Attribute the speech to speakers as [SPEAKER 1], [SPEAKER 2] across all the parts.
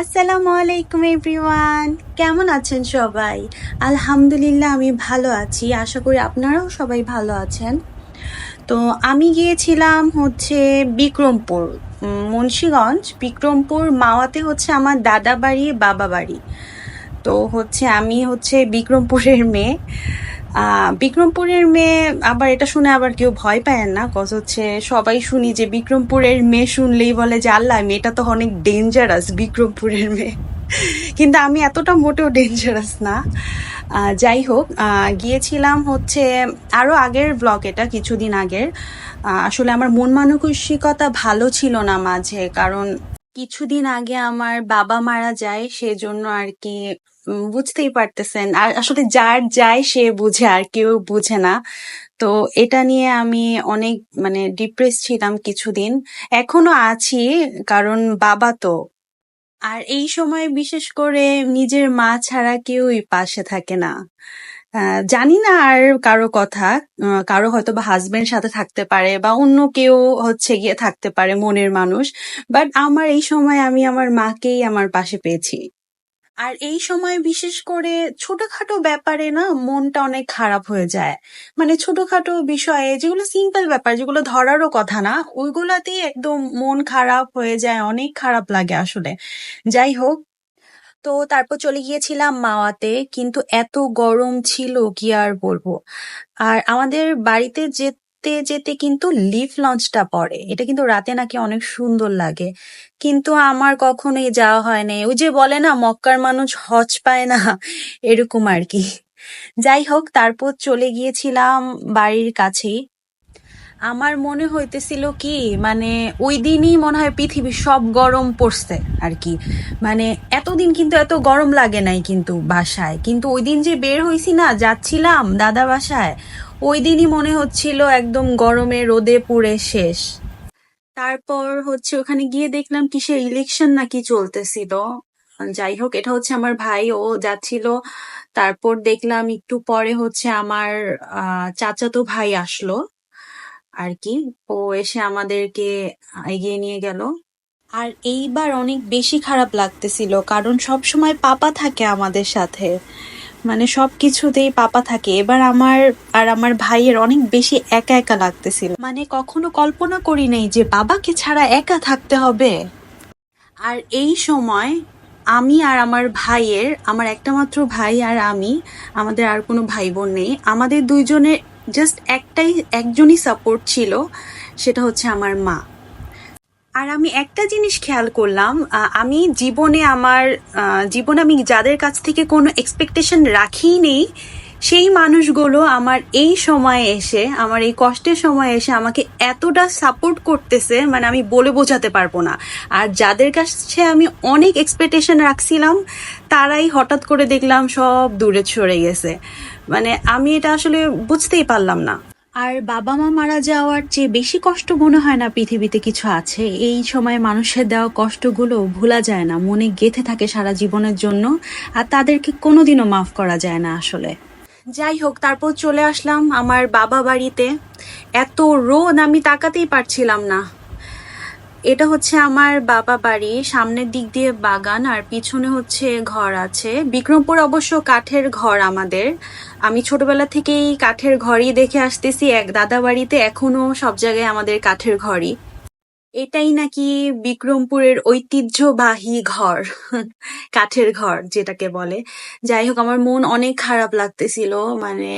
[SPEAKER 1] আসসালামু আলাইকুম, এভরিওয়ান। কেমন আছেন সবাই? আলহামদুলিল্লাহ, আমি ভালো আছি। আশা করি আপনারাও সবাই ভালো আছেন। তো আমি গিয়েছিলাম হচ্ছে বিক্রমপুর মুন্সীগঞ্জ। বিক্রমপুর মাওয়াতে হচ্ছে আমার দাদা বাড়ি বাবা বাড়ি তো হচ্ছে আমি হচ্ছে বিক্রমপুরের মেয়ে। বিক্রমপুরের মেয়ে, আবার এটা শুনে আবার কেউ ভয় পায় না কজ হচ্ছে সবাই শুনি যে বিক্রমপুরের মেয়ে শুনলেই বলে যে, আল্লাহ, মেয়েটা তো অনেক ডেঞ্জারাস বিক্রমপুরের মেয়ে। কিন্তু আমি এতটা মোটেও ডেঞ্জারাস না। যাই হোক গিয়েছিলাম হচ্ছে আরও আগের ব্লগ এটা, কিছুদিন আগের। আসলে আমার মন মানসিকতা ভালো ছিল না মাঝে, কারণ কিছুদিন আগে আমার বাবা মারা যায়, সেজন্য আর কি বুঝতেই পারতেছেন। আর আসলে যার যায় সে বুঝে, আর কেউ বুঝে না। তো এটা নিয়ে আমি অনেক মানে ডিপ্রেস ছিলাম কিছুদিন। এখনও আছি, কারণ বাবা তো। আর এই সময় বিশেষ করে নিজের মা ছাড়া কেউই পাশে থাকে না। জানি না আর কারও কথা। কারও হয়তো বা হাজবেন্ড সাথে থাকতে পারে বা অন্য কেউ হচ্ছে গিয়ে থাকতে পারে মনের মানুষ। বাট আমার এই সময় আমি আমার মাকেই আমার পাশে পেয়েছি। আর এই সময় বিশেষ করে ছোটখাটো ব্যাপারে না মনটা অনেক খারাপ হয়ে যায়। মানে ছোটখাটো বিষয়ে যেগুলো সিম্পল ব্যাপার, যেগুলো ধরারও কথা না, ওইগুলাতেই একদম মন খারাপ হয়ে যায়, অনেক খারাপ লাগে আসলে। যাই হোক, তো তারপর চলে গিয়েছিলাম মাওয়াতে, কিন্তু এত গরম ছিল কি আর বলব। আর আমাদের বাড়িতে যেতে যেতে কিন্তু লিফ লঞ্চটা পড়ে। এটা কিন্তু রাতে নাকি অনেক সুন্দর লাগে। কিন্তু আমার কখনোই যাওয়া হয় নাই। ওই যে বলে না, মক্কার মানুষ হজ পায় না, এরকম আর কি। যাই হোক, তারপর চলে গিয়েছিলাম বাড়ির কাছেই। আমার মনে হইতেছিল কি মানে ওই দিনই মনে হয় পৃথিবীর সব গরম পড়ছে আর কি। মানে এতদিন কিন্তু এত গরম লাগে নাই কিন্তু বাসায়। কিন্তু ওই দিন যে বের হইছি না, যাচ্ছিলাম দাদা বাসায়, ওই দিনই মনে হচ্ছিল একদম গরমে রোদে পুড়ে শেষ। তারপর হচ্ছে ওখানে গিয়ে দেখলাম কিসের ইলেকশন নাকি চলতেছিল। যাই হোক, এটা হচ্ছে আমার ভাই, ও যাচ্ছিল। তারপর দেখলাম একটু পরে হচ্ছে আমার চাচাতো ভাই আসলো। আর কি ও এসে আমাদেরকে এগিয়ে নিয়ে গেল। আর এইবার অনেক বেশি খারাপ লাগতেছিল, কারণ সব সময় পাপা থাকে আমাদের সাথে। মানে সব কিছুতেই পাপা থাকে। এবার আমার আর আমার ভাইয়ের অনেক বেশি একা একা লাগতেছিল। মানে কখনো কল্পনা করি নাই যে বাবাকে ছাড়া একা থাকতে হবে। আর এই সময় আমি আর আমার ভাইয়ের, আমার একটা মাত্র ভাই আর আমি, আমাদের আর কোনো ভাই বোন নেই। আমাদের দুইজনের জাস্ট একটাই, একজনই সাপোর্ট ছিল, সেটা হচ্ছে আমার মা। আর আমি একটা জিনিস খেয়াল করলাম আমি জীবনে আমার জীবনে আমি যাদের কাছ থেকে কোনো এক্সপেকটেশন রাখিই নেই সেই মানুষগুলো আমার এই সময়ে এসে, আমার এই কষ্টের সময় এসে আমাকে এতটা সাপোর্ট করতেছে মানে আমি বলে বোঝাতে পারব না। আর যাদের কাছে আমি অনেক এক্সপেকটেশন রাখছিলাম, তারাই হঠাৎ করে দেখলাম সব দূরে সরে গেছে। মানে আমি এটা আসলে বুঝতেই পারলাম না। আর বাবা মা মারা যাওয়ার চেয়ে বেশি কষ্ট মনে হয় না পৃথিবীতে কিছু আছে? এই সময় মানুষের দেওয়া কষ্টগুলো ভোলা যায় না, মনে গেঁথে থাকে সারা জীবনের জন্য, আর তাদেরকে কোনোদিনও মাফ করা যায় না আসলে। যাই হোক, তারপর চলে আসলাম আমার বাবা বাড়িতে। এত রোদ, আমি তাকাতেই পারছিলাম না। এটা হচ্ছে আমার বাবা বাড়ি, সামনের দিক দিয়ে বাগান, আর পিছনে হচ্ছে ঘর আছে। বিক্রমপুর অবশ্য কাঠের ঘর আমাদের। আমি ছোটবেলা থেকেই কাঠের ঘরই দেখে আসতেছি, এক দাদা বাড়িতে এখনও সব জায়গায় আমাদের কাঠের ঘরই। এটাই নাকি বিক্রমপুরের ঐতিহ্যবাহী ঘর, কাঠের ঘর যেটাকে বলে। যাই হোক, আমার মন অনেক খারাপ লাগতেছিল মানে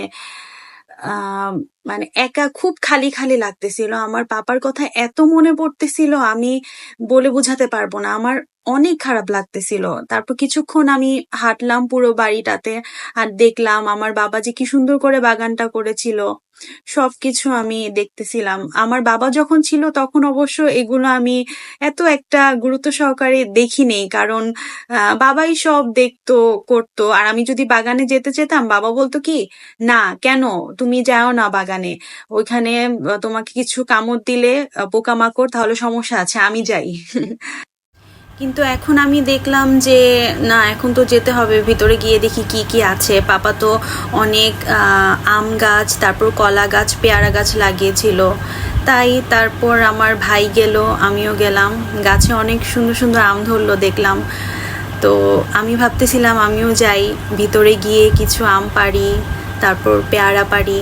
[SPEAKER 1] মানে একা খুব খালি খালি লাগতেছিল। আমার পাপার কথা এত মনে পড়তেছিল, আমি বলে বোঝাতে পারব না। আমার অনেক খারাপ লাগতেছিল। তারপর কিছুক্ষণ আমি হাঁটলাম পুরো বাড়িটাতে আর দেখলাম আমার বাবা যে কি সুন্দর করে বাগানটা করেছিল। সবকিছু আমি দেখতেছিলাম। আমার বাবা যখন ছিল তখন অবশ্য এগুলো আমি এত একটা গুরুত্ব সহকারে দেখিনি কারণ বাবাই সব দেখতো, করতো। আর আমি যদি বাগানে যেতে চেতাম বাবা বলতো কি, না, কেন? তুমি যাও না বাগানে। ওইখানে তোমাকে কিছু কামড় দিলে পোকামাকড়, তাহলে সমস্যা আছে, আমি যাই। কিন্তু এখন আমি দেখলাম যে, না, এখন তো যেতে হবে। ভিতরে গিয়ে দেখি কি কি আছে। পাপা তো অনেক আম গাছ, তারপর কলা গাছ, পেয়ারা গাছ লাগিয়েছিল। তাই তারপর আমার ভাই গেল, আমিও গেলাম। গাছে অনেক সুন্দর সুন্দর আম ধরলো দেখলাম। তো আমি ভাবতেছিলাম আমিও যাই। ভিতরে গিয়ে কিছু আম পারি তারপর পেয়ারা পারি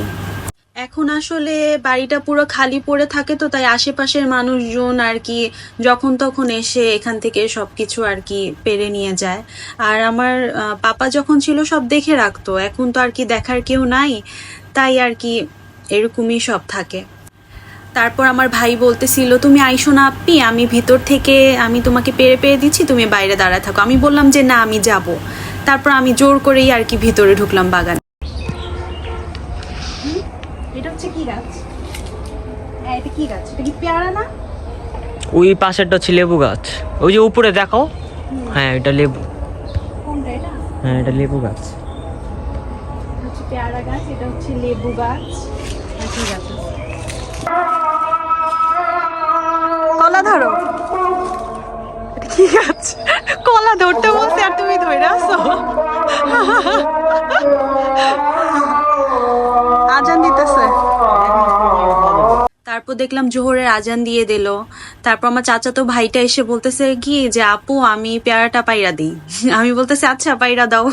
[SPEAKER 1] এখন আসলে বাড়িটা পুরো খালি পড়ে থাকে তো, তাই আশেপাশের মানুষজন আর কি যখন তখন এসে এখান থেকে সব কিছু আর কি পেরে নিয়ে যায়। আর আমার পাপা যখন ছিল সব দেখে রাখতো, এখন তো আর কি দেখার কেউ নাই, তাই আর কি এরকমই সব থাকে। তারপর আমার ভাই বলতেছিল, তুমি আইসো না আপ্পি আমি ভিতর থেকে, আমি তোমাকে পেরে পেরে দিচ্ছি, তুমি বাইরে দাঁড়ায় থাকো। আমি বললাম যে, না, আমি যাব। তারপর আমি জোর করেই আর কি ভিতরে ঢুকলাম বাগানে এটা হচ্ছে কি গাছ? হ্যাঁ এটা কি গাছ? এটা কি পেয়ারা না?
[SPEAKER 2] ওই পাশেরটা হচ্ছে লেবু গাছ। ওই যে উপরে দেখো হ্যাঁ এটা লেবু।
[SPEAKER 1] কোনটা এটা?
[SPEAKER 2] হ্যাঁ এটা লেবু গাছ।
[SPEAKER 1] এটা হচ্ছে পেয়ারা গাছ এটা হচ্ছে লেবু গাছ। আর কি গাছ আছে? কলা ধরো। কি গাছ? কলা ধরতে বলছে আর তুমি ধরে আসো তারপর দেখলাম জোহরের আজান দিয়ে দিল। তারপর আমার চাচাতো ভাইটা এসে বলতেছে, কি যে আপু, আমি পেয়ারাটা পাইরা দিই। আমি বলতেছি আচ্ছা পাইরা দাও।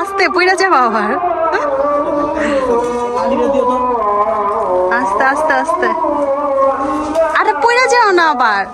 [SPEAKER 1] আস্তে, পইরা যাবা আবার। আস্তে আস্তে আস্তে। আরে, পইরা যাও না আবার।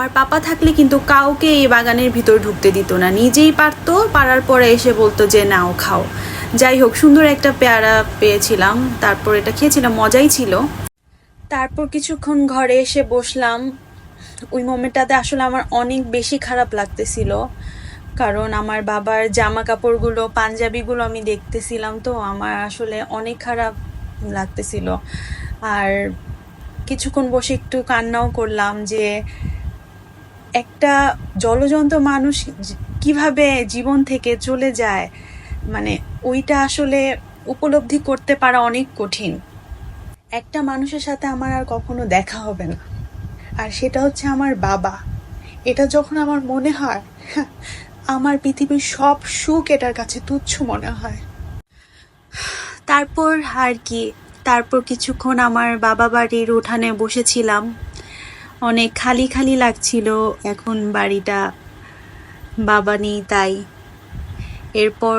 [SPEAKER 1] আমার পাপা থাকলে কিন্তু কাউকে এই বাগানের ভিতর ঢুকতে দিত না। নিজেই পারতো, পারার পরে এসে বলতো যে, নাও, খাও। যাই হোক, সুন্দর একটা পেয়ারা পেয়েছিলাম। তারপর এটা খেয়েছিলাম, মজাই ছিল। তারপর কিছুক্ষণ ঘরে এসে বসলাম। ওই মোমেন্টটাতে আসলে আমার অনেক বেশি খারাপ লাগতেছিল। কারণ আমার বাবার জামা কাপড়গুলো পাঞ্জাবিগুলো আমি দেখতেছিলাম তো, আমার আসলে অনেক খারাপ লাগতেছিল। আর কিছুক্ষণ বসে একটু কান্নাও করলাম যে একটা জলজন্ত মানুষ কীভাবে জীবন থেকে চলে যায় মানে ওইটা আসলে উপলব্ধি করতে পারা অনেক কঠিন। একটা মানুষের সাথে আমার আর কখনো দেখা হবে না। আর সেটা হচ্ছে আমার বাবা। এটা যখন আমার মনে হয়, আমার পৃথিবীর সব সুখ এটার কাছে তুচ্ছ মনে হয়। তারপর আর কি, তারপর কিছুক্ষণ আমার বাবা বাড়ির উঠানে বসেছিলাম। অনেক খালি খালি লাগছিল। এখন বাড়িটা বাবা নেই, তাই। এরপর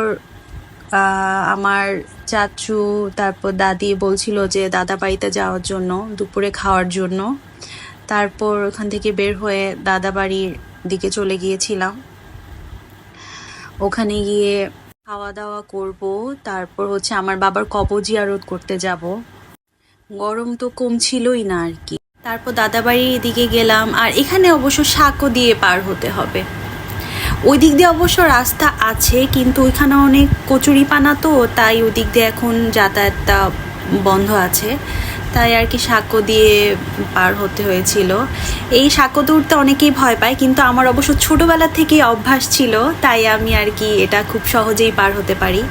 [SPEAKER 1] আমার চাচু, তারপর দাদি বলছিল যে দাদা বাড়িতে যাওয়ার জন্য, দুপুরে খাওয়ার জন্য। তারপর ওখান থেকে বের হয়ে দাদা বাড়ির দিকে চলে গিয়েছিলাম। ওখানে গিয়ে খাওয়া দাওয়া করব, তারপর হচ্ছে আমার বাবার কবর জিয়ারত করতে যাব। গরম তো কম ছিলই না আর কি। তারপর দাদাবাড়ির দিকে গেলাম, আর এখানে অবশ্য শাকও দিয়ে পার হতে হবে। ওই দিক দিয়ে অবশ্য রাস্তা আছে, কিন্তু ওইখানে অনেক কচুরি পানা তো, তাই ওই দিক দিয়ে এখন যাতায়াতটা বন্ধ আছে। তাই আর কি সাঁকো দিয়ে পার হতে হয়েছিল। এই সাঁকো উঠতে অনেকেই ভয় পায়, কিন্তু আমার অবশ্য ছোটবেলা থেকেই অভ্যাস ছিল, তাই আমি আর কি এটা খুব সহজেই পার হতে পারি।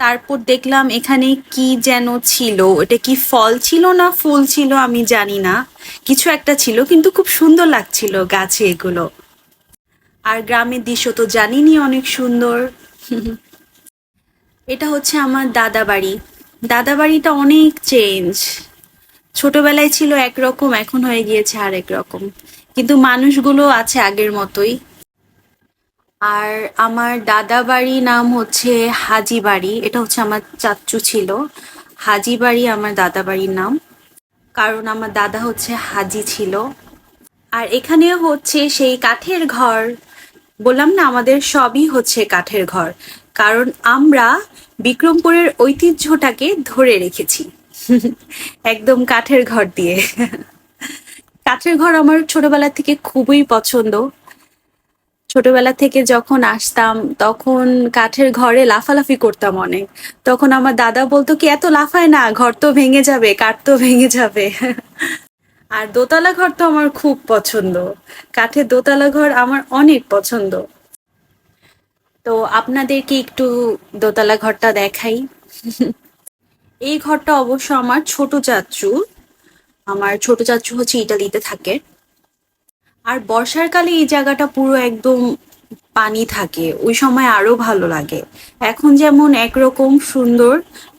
[SPEAKER 1] তারপর দেখলাম এখানে কি যেন ছিল? এটা কি ফল ছিল না ফুল ছিল আমি জানি না। কিছু একটা ছিল, কিন্তু খুব সুন্দর লাগছিল গাছে এগুলো। আর গ্রামের দৃশ্য তো জানিনি অনেক সুন্দর। এটা হচ্ছে আমার দাদা বাড়ি। দাদা বাড়িটা অনেক চেঞ্জ ছোটবেলায় ছিল একরকম, এখন হয়ে গিয়েছে আরেক রকম। কিন্তু মানুষগুলো আছে আগের মতোই। আর আমার দাদা বাড়ি নাম হচ্ছে হাজি বাড়ি এটা হচ্ছে আমার চাচ্চু ছিল। হাজি বাড়ি আমার দাদা বাড়ির নাম, কারণ আমার দাদা হচ্ছে হাজি ছিল। আর এখানেও হচ্ছে সেই কাঠের ঘর, বললাম না আমাদের সবই হচ্ছে কাঠের ঘর, কারণ আমরা বিক্রমপুরের ঐতিহ্যটাকে ধরে রেখেছি, একদম কাঠের ঘর দিয়ে। কাঠের ঘর আমার ছোটবেলা থেকে খুবই পছন্দ। ছোটবেলা থেকে যখন আসতাম, তখন কাঠের ঘরে লাফালাফি করতাম অনেক। তখন আমার দাদা বলতো কি, এত লাফায় না, ঘর তো ভেঙে যাবে, কাঠ তো ভেঙে যাবে। আর দোতলা ঘর তো আমার খুব পছন্দ। কাঠের দোতলা ঘর আমার অনেক পছন্দ। তো আপনাদেরকে একটু দোতলা ঘরটা দেখাই? এই ঘরটা অবশ্য আমার ছোট চাচু, আমার ছোট চাচু হচ্ছে ইটালিতে থাকে। আর বর্ষার কালে এই জায়গাটা পুরো একদম পানি থাকে। ওই সময় আরও ভালো লাগে। এখন যেমন একরকম সুন্দর,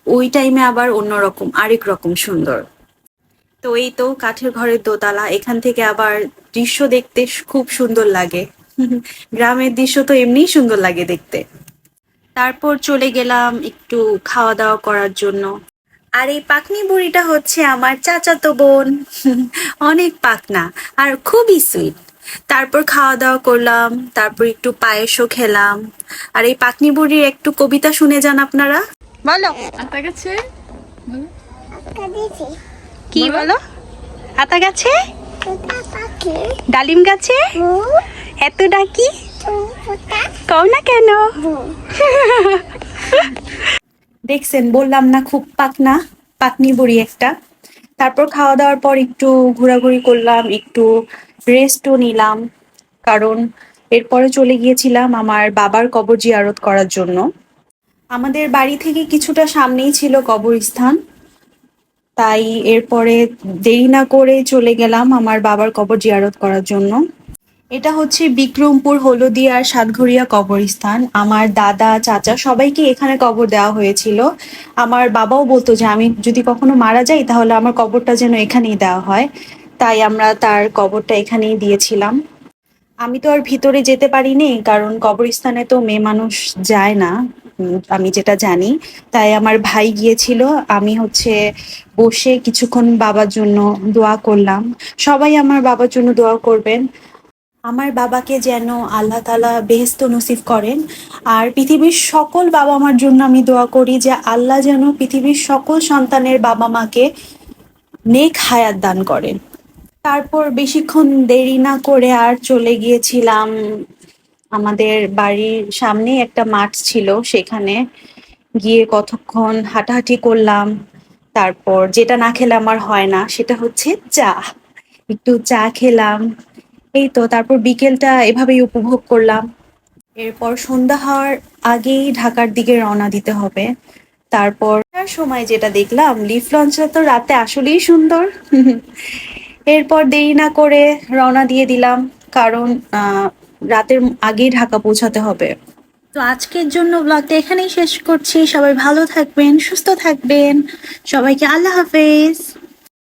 [SPEAKER 1] ওই টাইমে আবার অন্যরকম, আরেক রকম সুন্দর। তো এই তো কাঠের ঘরের দোতলা, এখান থেকে আবার দৃশ্য দেখতে খুব সুন্দর লাগে। গ্রামের দৃশ্য তো এমনিই সুন্দর লাগে দেখতে। তারপর চলে গেলাম একটু খাওয়া দাওয়া করার জন্য। আর এই পাকনি বুড়িটা হচ্ছে আমার চাচাতো বোন। অনেক পাকনা আর খুবই সুইট তারপর খাওয়া দাওয়া করলাম তারপর একটু পায়েসও খেলাম। আর এই পাকনি বুড়ির একটু কবিতা শুনে যান আপনারা। বলো।
[SPEAKER 3] আতা গাছে?
[SPEAKER 1] কি বলো। আতা গাছে? ডালিম গাছে? এত ডাকি? কও না কেন? দেখছেন, বললাম না, খুব পাকনা পাকনি বড়ি একটা। তারপর খাওয়া দাওয়ার পর একটু ঘোরাঘুরি করলাম, একটু রেস্টও নিলাম, কারণ এরপরে চলে গিয়েছিলাম আমার বাবার কবর জিয়ারত করার জন্য। আমাদের বাড়ি থেকে কিছুটা সামনেই ছিল কবরস্থান, তাই এরপরে দেরি না করে চলে গেলাম আমার বাবার কবর জিয়ারত করার জন্য। এটা হচ্ছে বিক্রমপুর হলদিয়ার সাতঘরিয়া কবরস্থান। আমার দাদা, চাচা সবাইকে এখানে কবর দেওয়া হয়েছিল। আমার বাবাও বলতো যে, আমি যদি কখনো মারা যাই, তাহলে আমার কবরটা যেন এখানেই দেওয়া হয়। তাই আমরা তার কবরটা এখানেই দিয়েছিলাম। আমি তো আর ভিতরে যেতে পারিনি, কারণ কবরস্থানে তো মেয়ে মানুষ যায় না আমি যেটা জানি। তাই আমার ভাই গিয়েছিল, আমি হচ্ছে বসে কিছুক্ষণ বাবার জন্য দোয়া করলাম। সবাই আমার বাবার জন্য দোয়া করবেন। আমার বাবাকে যেন আল্লাহ তালা বেহেস্ত নসিব করেন। আর পৃথিবীর সকল বাবা মার জন্য আমি দোয়া করি যে আল্লাহ যেন পৃথিবীর সকল সন্তানের বাবা মাকে নেক হায়াত দান করেন। তারপর বেশিক্ষণ দেরি না করে আর চলে গিয়েছিলাম। আমাদের বাড়ির সামনে একটা মাঠ ছিল, সেখানে গিয়ে কতক্ষণ হাঁটাহাঁটি করলাম। তারপর যেটা না খেলে আমার হয় না, সেটা হচ্ছে চা। একটু চা খেলাম। এই তো, তারপর বিকেলটা এভাবেই উপভোগ করলাম। এরপর সন্ধ্যা হওয়ার আগেই ঢাকার দিকে রওনা দিতে হবে। তারপর সময় যেটা দেখলাম লিফ লঞ্চটা তো রাতে আসলেই সুন্দর। এরপর দেরি না করে রওনা দিয়ে দিলাম, কারণ রাতের আগেই ঢাকা পৌঁছাতে হবে। তো আজকের জন্য ব্লগটা এখানেই শেষ করছি। সবাই ভালো থাকবেন, সুস্থ থাকবেন। সবাইকে আল্লাহ হাফেজ।